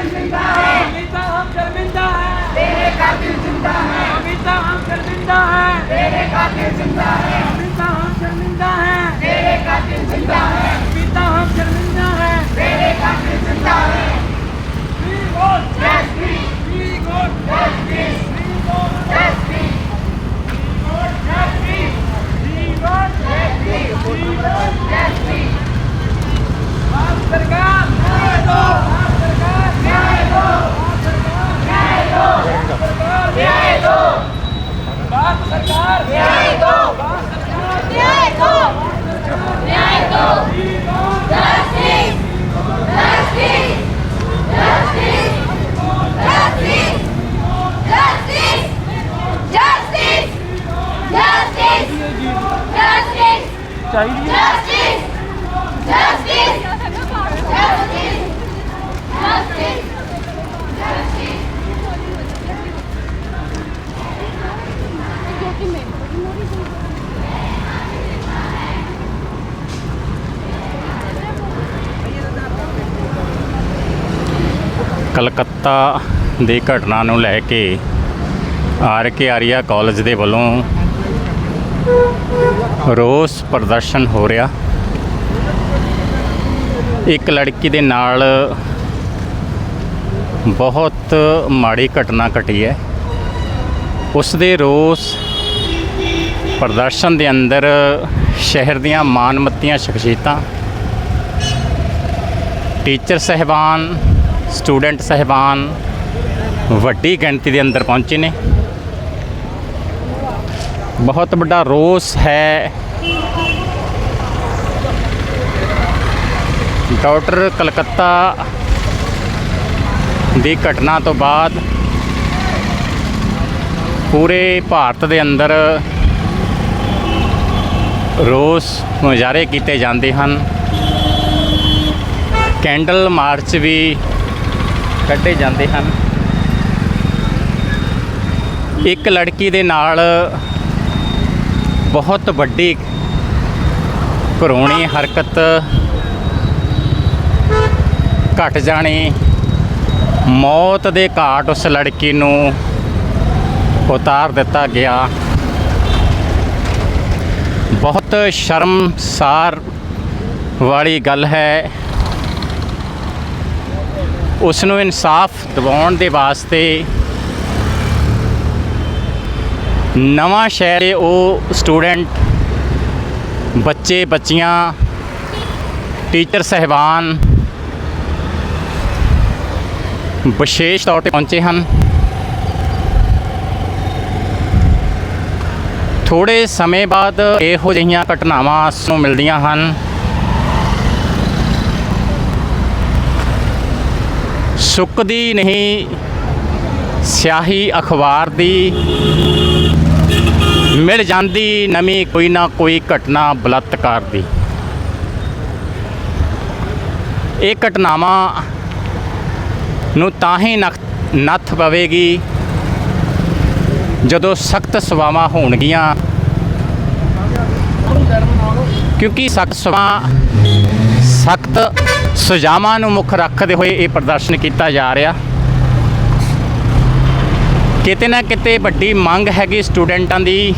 जिंदा है जिंदा है जिंदा है मेरे कातिल जिंदा है ਕਲਕੱਤਾ ਦੀ ਘਟਨਾ ਨੂੰ ਲੈ ਕੇ ਆਰ ਕੇ ਆਰੀਆ ਕਾਲਜ ਦੇ ਵੱਲੋਂ ਰੋਸ ਪ੍ਰਦਰਸ਼ਨ ਹੋ ਰਿਹਾ। ਇੱਕ ਲੜਕੀ ਦੇ ਨਾਲ ਬਹੁਤ ਮਾੜੀ ਘਟਨਾ ਘਟੀ ਹੈ। ਉਸ ਦੇ ਰੋਸ ਪ੍ਰਦਰਸ਼ਨ ਦੇ ਅੰਦਰ ਸ਼ਹਿਰ ਦੀਆਂ ਮਾਨਮੱਤੀਆਂ ਸ਼ਖਸੀਅਤਾਂ, ਟੀਚਰ ਸਹਿਬਾਨ ਸਟੂਡੈਂਟ ਸਹਿਬਾਨ ਵੱਡੀ ਗਿਣਤੀ ਦੇ ਅੰਦਰ ਪਹੁੰਚੇ ਨੇ। ਬਹੁਤ ਵੱਡਾ ਰੋਸ ਹੈ। ਡਾਕਟਰ ਕਲਕੱਤਾ ਦੀ ਘਟਨਾ ਤੋਂ ਬਾਅਦ ਪੂਰੇ ਭਾਰਤ ਦੇ ਅੰਦਰ ਰੋਸ ਮੁਜ਼ਾਹਰੇ ਕੀਤੇ ਜਾਂਦੇ ਹਨ। ਕੈਂਡਲ ਮਾਰਚ ਵੀ ਕੱਢੇ ਜਾਂਦੇ ਹਨ। ਇੱਕ ਲੜਕੀ ਦੇ ਨਾਲ ਬਹੁਤ ਵੱਡੀ ਘਰੋਣੀ ਹਰਕਤ ਘਟ ਜਾਣੀ। ਮੌਤ ਦੇ ਘਾਟ ਉਸ ਲੜਕੀ ਨੂੰ ਉਤਾਰ ਦਿੱਤਾ ਗਿਆ। ਬਹੁਤ ਸ਼ਰਮਸਾਰ ਵਾਲੀ ਗੱਲ ਹੈ। ਉਸ ਨੂੰ ਇਨਸਾਫ ਦਿਵਾਉਣ ਦੇ ਵਾਸਤੇ ਨਵਾਂ ਸ਼ਹਿਰ ਦੇ ਉਹ ਸਟੂਡੈਂਟ, ਬੱਚੇ, ਬੱਚੀਆਂ, ਟੀਚਰ, ਸਹਿਬਾਨ ਵਿਸ਼ੇਸ਼ ਤੌਰ ਤੇ ਪਹੁੰਚੇ ਹਨ। ਥੋੜੇ ਸਮੇਂ ਬਾਅਦ ਇਹੋ ਜਿਹੀਆਂ ਘਟਨਾਵਾਂ ਨੂੰ ਮਿਲਦੀਆਂ ਹਨ। ਸੁੱਕਦੀ ਨਹੀਂ। ਸਿਆਹੀ ਅਖਬਾਰ ਦੀ ਮਿਲ ਜਾਂਦੀ ਨਵੀਂ ਕੋਈ ਨਾ ਕੋਈ ਘਟਨਾ ਬਲਾਤਕਾਰ ਦੀ। ਇਹ ਘਟਨਾਵਾਂ ਨੂੰ ਤਾਂ ਹੀ ਨਖ- ਨੱਥ ਪਵੇਗੀ ਜਦੋਂ ਸਖਤ ਸਵਾਵਾਂ ਹੋਣਗੀਆਂ। ਕਿਉਂਕਿ ਸਖਤ ਸਵਾ ਸਖਤ ਸਜ਼ਾਵਾਂ ਨੂੰ ਮੁੱਖ ਰੱਖਦੇ ਹੋਏ ਇਹ ਪ੍ਰਦਰਸ਼ਨ ਕੀਤਾ ਜਾ ਰਿਹਾ। ਕਿਤੇ ਨਾ ਕਿਤੇ ਵੱਡੀ ਮੰਗ ਹੈਗੀ ਸਟੂਡੈਂਟਾਂ ਦੀ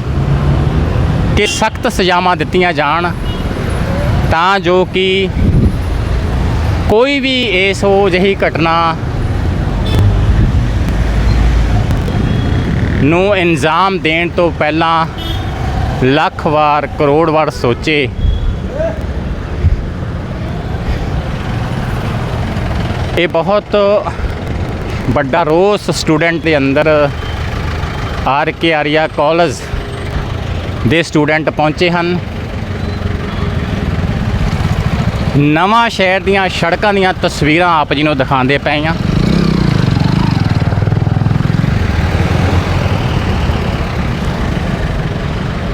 ਕਿ ਸਖਤ ਸਜ਼ਾਵਾਂ ਦਿੱਤੀਆਂ ਜਾਣ, ਤਾਂ ਜੋ ਕਿ ਕੋਈ ਵੀ ਇਸ ਉਹ ਜਿਹੀ ਘਟਨਾ ਨੂੰ ਇਨਜ਼ਾਮ ਦੇਣ ਤੋਂ ਪਹਿਲਾਂ ਲੱਖ ਵਾਰ ਕਰੋੜ ਵਾਰ ਸੋਚੇ। ਇਹ ਬਹੁਤ ਵੱਡਾ ਰੋਸ ਸਟੂਡੈਂਟ ਦੇ ਅੰਦਰ, ਆਰ ਕੇ ਆਰੀਆ ਕਾਲਜ ਦੇ ਸਟੂਡੈਂਟ ਪਹੁੰਚੇ ਹਨ। ਨਵਾਂ ਸ਼ਹਿਰ ਦੀਆਂ ਸੜਕਾਂ ਦੀਆਂ ਤਸਵੀਰਾਂ ਆਪ ਜੀ ਨੂੰ ਦਿਖਾਉਂਦੇ ਪਏ ਹਾਂ।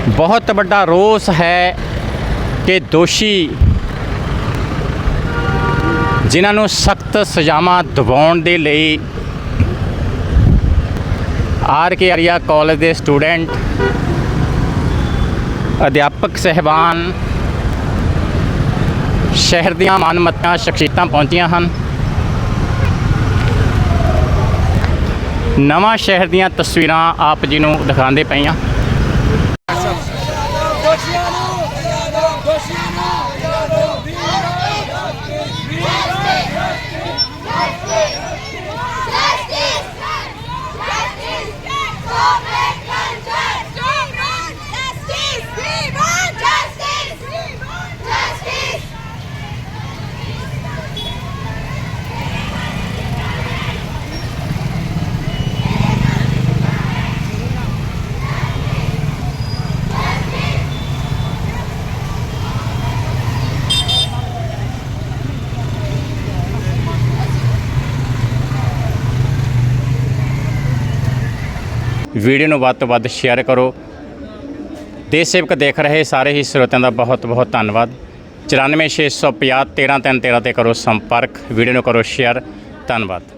ਬਹੁਤ ਵੱਡਾ ਰੋਸ ਹੈ ਕਿ ਦੋਸ਼ੀ ਜਿਨ੍ਹਾਂ ਨੂੰ ਸਖਤ ਸਜ਼ਾਵਾਂ ਦਿਵਾਉਣ ਦੇ ਲਈ ਆਰ ਕੇ ਆਰੀਆ ਕਾਲਜ ਦੇ ਸਟੂਡੈਂਟ, ਅਧਿਆਪਕ ਸਹਿਬਾਨ, ਸ਼ਹਿਰ ਦੀਆਂ ਮਾਨਮੱਤਾਂ ਸ਼ਖਸੀਅਤਾਂ ਪਹੁੰਚੀਆਂ ਹਨ। ਨਵਾਂ ਸ਼ਹਿਰ ਦੀਆਂ ਤਸਵੀਰਾਂ ਆਪ ਜੀ ਨੂੰ ਦਿਖਾਉਂਦੇ ਪਈਆਂ ਵੀਡੀਓ ਨੂੰ ਵੱਧ ਤੋਂ ਵੱਧ ਸ਼ੇਅਰ ਕਰੋ। ਦੇਸ਼ ਸੇਵਕ ਦੇਖ ਰਹੇ ਸਾਰੇ ਹੀ ਸਰੋਤਿਆਂ ਦਾ ਬਹੁਤ ਬਹੁਤ ਧੰਨਵਾਦ। 94650 13313 ਤੇ ਕਰੋ ਸੰਪਰਕ। ਵੀਡੀਓ ਨੂੰ ਕਰੋ ਸ਼ੇਅਰ ਧੰਨਵਾਦ।